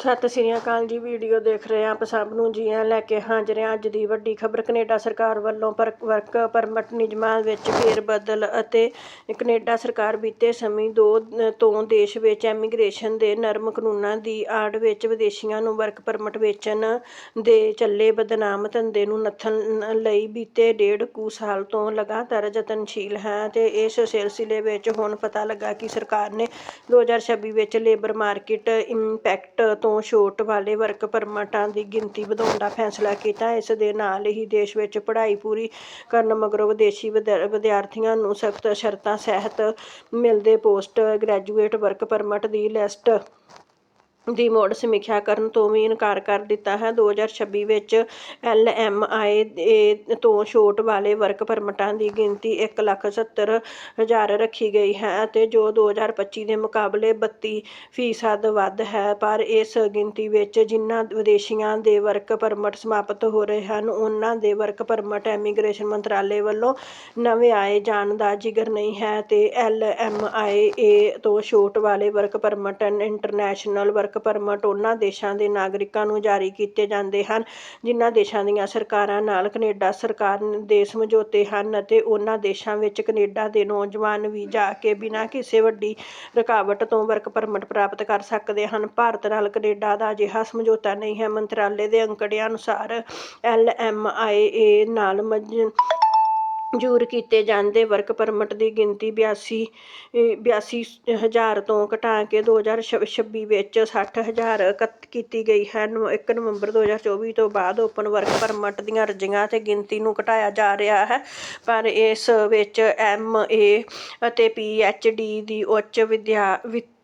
ਸਤਿ ਸ੍ਰੀ ਅਕਾਲ ਜੀ ਵੀਡੀਓ ਦੇਖ ਰਹੇ ਆਪ ਸਭ ਨੂੰ ਜੀ ਆਇਆਂ ਲੈ ਕੇ ਹਾਜ਼ਰ ਹਾਂ ਅੱਜ ਦੀ ਵੱਡੀ ਖਬਰ। ਕੈਨੇਡਾ ਸਰਕਾਰ ਵੱਲੋਂ ਪਰ, ਵਰਕ ਪਰਮਿਟ ਨਿਯਮਾਂ ਵਿੱਚ ਫੇਰ ਬਦਲ ਅਤੇ ਕੈਨੇਡਾ ਸਰਕਾਰ ਬੀਤੇ ਸਮੇਂ ਦੋ ਤੋਂ ਦੇਸ਼ ਵਿੱਚ ਇਮੀਗ੍ਰੇਸ਼ਨ ਦੇ ਨਰਮ ਕਾਨੂੰਨਾਂ ਦੀ ਆੜ ਵਿੱਚ ਵਿਦੇਸ਼ੀਆਂ ਨੂੰ ਵਰਕ ਪਰਮਿਟ ਵੇਚਣ ਦੇ ਚੱਲੇ ਬਦਨਾਮ ਧੰਦੇ ਨੂੰ ਨੱਥਣ ਲਈ ਬੀਤੇ ਡੇਢ ਕੁ ਸਾਲ ਤੋਂ ਲਗਾਤਾਰ ਯਤਨਸ਼ੀਲ ਹੈ ਤੇ ਇਸ ਸਿਲਸਿਲੇ ਵਿੱਚ ਹੁਣ ਪਤਾ ਲੱਗਾ ਕਿ ਸਰਕਾਰ ਨੇ 2026 ਵਿੱਚ ਲੇਬਰ ਮਾਰਕੀਟ ਇੰਪੈਕਟ ਤੋਂ ਛੋਟ ਵਾਲੇ ਵਰਕ ਪਰਮਟਾਂ ਦੀ ਗਿਣਤੀ ਵਧਾਉਣ ਦਾ ਫੈਸਲਾ ਕੀਤਾ। ਇਸ ਦੇ ਨਾਲ ਹੀ ਦੇਸ਼ ਵਿੱਚ ਪੜ੍ਹਾਈ ਪੂਰੀ ਕਰਨ ਮਗਰੋਂ ਵਿਦੇਸ਼ੀ ਵਿਦਿਆ- ਵਿਦਿਆਰਥੀਆਂ ਨੂੰ ਸਖਤ ਸ਼ਰਤਾਂ ਸਹਿਤ ਮਿਲਦੇ ਪੋਸਟ ਗ੍ਰੈਜੂਏਟ ਵਰਕ ਪਰਮਟ ਦੀ ਲਿਸਟ ਦੀ ਮੁੜ ਸਮੀਖਿਆ ਕਰਨ ਤੋਂ ਵੀ ਇਨਕਾਰ ਕਰ ਦਿੱਤਾ ਹੈ। 2026 ਵਿੱਚ ਐਲਐਮਆਈ ਤੋਂ ਛੋਟ ਵਾਲੇ ਵਰਕ ਪਰਮਿਟਾਂ ਦੀ ਗਿਣਤੀ 1,70,000 ਰੱਖੀ ਗਈ ਹੈ ਅਤੇ ਜੋ 2025 ਦੇ ਮੁਕਾਬਲੇ 32 ਫੀਸਦ ਵੱਧ ਹੈ ਪਰ ਇਸ ਗਿਣਤੀ ਵਿੱਚ ਜਿਨ੍ਹਾਂ ਵਿਦੇਸ਼ੀਆਂ ਦੇ ਵਰਕ ਪਰਮਿਟ ਸਮਾਪਤ ਹੋ ਰਹੇ ਹਨ ਉਹਨਾਂ ਦੇ ਵਰਕ ਪਰਮਿਟ ਇਮੀਗ੍ਰੇਸ਼ਨ ਮੰਤਰਾਲੇ ਵੱਲੋਂ ਨਵੇਂ ਆਏ ਜਾਣ ਦਾ ਜ਼ਿਕਰ ਨਹੀਂ ਹੈ ਤੇ ਐਲਐਮਆਈ ਤੋਂ ਛੋਟ ਵਾਲੇ work permit international work work permit ਉਹਨਾਂ ਦੇਸ਼ਾਂ ਦੇ ਨਾਗਰਿਕਾਂ ਨੂੰ ਜਾਰੀ ਕੀਤੇ ਜਾਂਦੇ ਹਨ, ਜਿਨ੍ਹਾਂ ਦੇਸ਼ਾਂ ਦੀਆਂ ਸਰਕਾਰਾਂ ਨਾਲ ਕੈਨੇਡਾ ਸਰਕਾਰ ਦੇ ਸਮਝੌਤੇ ਹਨ ਅਤੇ ਉਹਨਾਂ ਦੇਸ਼ਾਂ ਵਿੱਚ ਕੈਨੇਡਾ ਦੇ ਨੌਜਵਾਨ ਵੀ ਜਾ ਕੇ ਬਿਨਾਂ ਕਿਸੇ ਵੱਡੀ ਰੁਕਾਵਟ ਤੋਂ ਵਰਕ ਪਰਮਿਟ ਪ੍ਰਾਪਤ ਕਰ ਸਕਦੇ ਹਨ। ਭਾਰਤ ਨਾਲ ਕੈਨੇਡਾ ਦਾ ਅਜਿਹਾ ਸਮਝੌਤਾ ਨਹੀਂ ਹੈ। ਮੰਤਰਾਲੇ ਦੇ ਅੰਕੜਿਆਂ ਅਨੁਸਾਰ ਐੱਲ ਐਮ ਆਈ ਏ ਨਾਲ ਜ਼ੂਰ ਕੀਤੇ ਜਾਂਦੇ। ਵਰਕ ਪਰਮਿਟ ਦੀ ਗਿਣਤੀ 82 ਬਿਆਸੀ ਹਜ਼ਾਰ ਤੋਂ ਘਟਾ ਕੇ 2026 ਵਿੱਚ ਸੱਠ ਹਜ਼ਾਰ ਕਤ ਕੀਤੀ ਗਈ ਹੈ। ਇੱਕ ਨਵੰਬਰ 2024 ਤੋਂ ਬਾਅਦ ਓਪਨ ਵਰਕ ਪਰਮਿਟ ਦੀਆਂ ਅਰਜ਼ੀਆਂ ਤੇ ਗਿਣਤੀ ਨੂੰ ਘਟਾਇਆ ਜਾ ਰਿਹਾ ਹੈ। ਪਰ ਇਸ ਵਿੱਚ ਐਮ, ਏ ਅਤੇ ਪੀ, ਐੱਚ, ਡੀ ਦੀ ਉੱਚ ਵਿੱਦਿਆ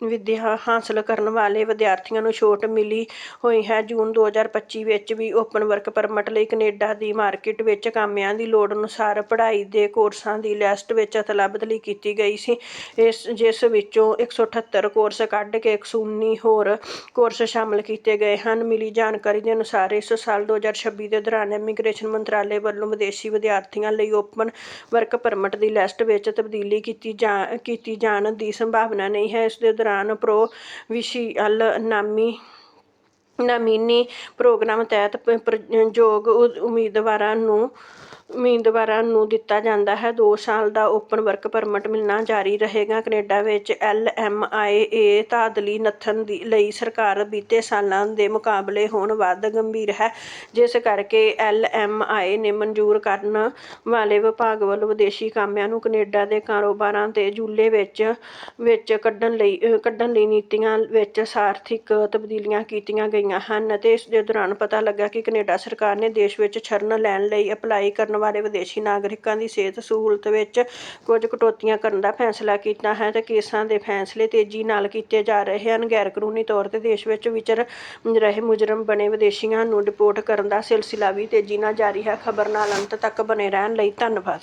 ਵਿੱਦਿਆ ਹਾਸਲ ਕਰਨ ਵਾਲੇ ਵਿਦਿਆਰਥੀਆਂ ਨੂੰ ਛੋਟ ਮਿਲੀ ਹੋਈ ਹੈ। ਜੂਨ 2025 ਵਿੱਚ ਵੀ ਓਪਨ ਵਰਕ ਪਰਮਿਟ ਲਈ ਕੈਨੇਡਾ ਦੀ ਮਾਰਕੀਟ ਵਿੱਚ ਕਾਮਿਆਂ ਦੀ ਲੋੜ ਅਨੁਸਾਰ ਪੜ੍ਹਾਈ ਦੇ ਕੋਰਸਾਂ ਦੀ ਲਿਸਟ ਵਿੱਚ ਅਦਲਾ ਬਦਲੀ ਕੀਤੀ ਗਈ ਸੀ। ਇਸ, ਜਿਸ ਵਿੱਚੋਂ 178 ਕੋਰਸ ਕੱਢ ਕੇ 119 ਹੋਰ ਕੋਰਸ ਸ਼ਾਮਲ ਕੀਤੇ ਗਏ ਹਨ। ਮਿਲੀ ਜਾਣਕਾਰੀ ਦੇ ਅਨੁਸਾਰ ਇਸ ਸਾਲ 2026 ਦੇ ਦੌਰਾਨ ਇਮੀਗ੍ਰੇਸ਼ਨ ਮੰਤਰਾਲੇ ਵੱਲੋਂ ਵਿਦੇਸ਼ੀ ਵਿਦਿਆਰਥੀਆਂ ਲਈ ਓਪਨ ਵਰਕ ਪਰਮਿਟ ਦੀ ਲਿਸਟ ਵਿੱਚ ਤਬਦੀਲੀ ਕੀਤੀ ਜਾ, ਕੀਤੀ ਜਾਣ ਦੀ ਸੰਭਾਵਨਾ ਨਹੀਂ ਹੈ। ਇਸ ਦੇ ਦੌਰਾਨ ਪ੍ਰੋਵਿੰਸ਼ੀਅਲ ਨਾਮੀ ਨਾਮੀਨੀ ਪ੍ਰੋਗਰਾਮ ਤਹਿਤ ਪ- ਪ੍ਰ- ਯੋਗ ਉਮੀਦਵਾਰਾਂ ਨੂੰ ਉਮੀਦਵਾਰਾਂ ਨੂੰ ਦਿੱਤਾ ਜਾਂਦਾ ਹੈ। 2 ਸਾਲ ਦਾ ਓਪਨ ਵਰਕ ਪਰਮਿਟ ਮਿਲਣਾ ਜਾਰੀ ਰਹੇਗਾ। ਕੈਨੇਡਾ ਵਿੱਚ ਐਲਐਮਆਈਏ ਤਾਦਲੀ ਨੱਥਣ ਦੀ ਲਈ ਸਰਕਾਰ ਬੀਤੇ ਸਾਲਾਂ ਦੇ ਮੁਕਾਬਲੇ ਹੁਣ ਵੱਧ ਗੰਭੀਰ ਹੈ। ਜਿਸ ਕਰਕੇ ਐਲਐਮਆਈ ਨੇ ਮਨਜ਼ੂਰ ਕਰਨ ਵਾਲੇ ਵਿਭਾਗ ਵੱਲੋਂ ਵਿਦੇਸ਼ੀ ਕਾਮਿਆਂ ਨੂੰ ਕੈਨੇਡਾ ਦੇ ਕਾਰੋਬਾਰਾਂ ਦੇ ਜੂਲੇ ਵਿੱਚ ਵਿੱਚ ਕੱਢਣ ਲਈ ਕੱਢਣ ਲਈ ਨੀਤੀਆਂ ਵਿੱਚ ਸਾਰਥਿਕ ਤਬਦੀਲੀਆਂ ਕੀਤੀਆਂ ਗਈਆਂ ਹਨ। ਅਤੇ ਇਸ ਦੇ ਦੌਰਾਨ ਪਤਾ ਲੱਗਾ ਕਿ ਕੈਨੇਡਾ ਸਰਕਾਰ ਨੇ ਦੇਸ਼ ਵਿੱਚ ਸ਼ਰਨ ਲੈਣ ਲਈ ਅਪਲਾਈ ਕਰਨ ਵਾਲੇ ਵਿਦੇਸ਼ੀ ਨਾਗਰਿਕਾਂ ਦੀ ਸਿਹਤ ਸਹੂਲਤ ਵਿੱਚ ਕੁਝ ਕਟੌਤੀਆਂ ਕਰਨ ਦਾ ਫੈਸਲਾ ਕੀਤਾ ਹੈ ਤੇ ਕੇਸਾਂ ਦੇ ਫੈਸਲੇ ਤੇਜ਼ੀ ਨਾਲ ਕੀਤੇ ਜਾ ਰਹੇ ਹਨ। ਗੈਰ ਕਾਨੂੰਨੀ ਤੌਰ ਤੇ ਦੇਸ਼ ਵਿੱਚ ਵਿਚਰ ਰਹੇ ਮੁਜਰਮ ਬਣੇ ਵਿਦੇਸ਼ੀਆਂ ਨੂੰ ਡਿਪੋਰਟ ਕਰਨ ਦਾ ਸਿਲਸਿਲਾ ਵੀ ਤੇਜ਼ੀ ਨਾਲ ਜਾਰੀ ਹੈ। ਖਬਰ ਨਾਲ ਅੰਤ ਤੱਕ ਬਨੇ ਰਹਿਣ ਲਈ ਧੰਨਵਾਦ।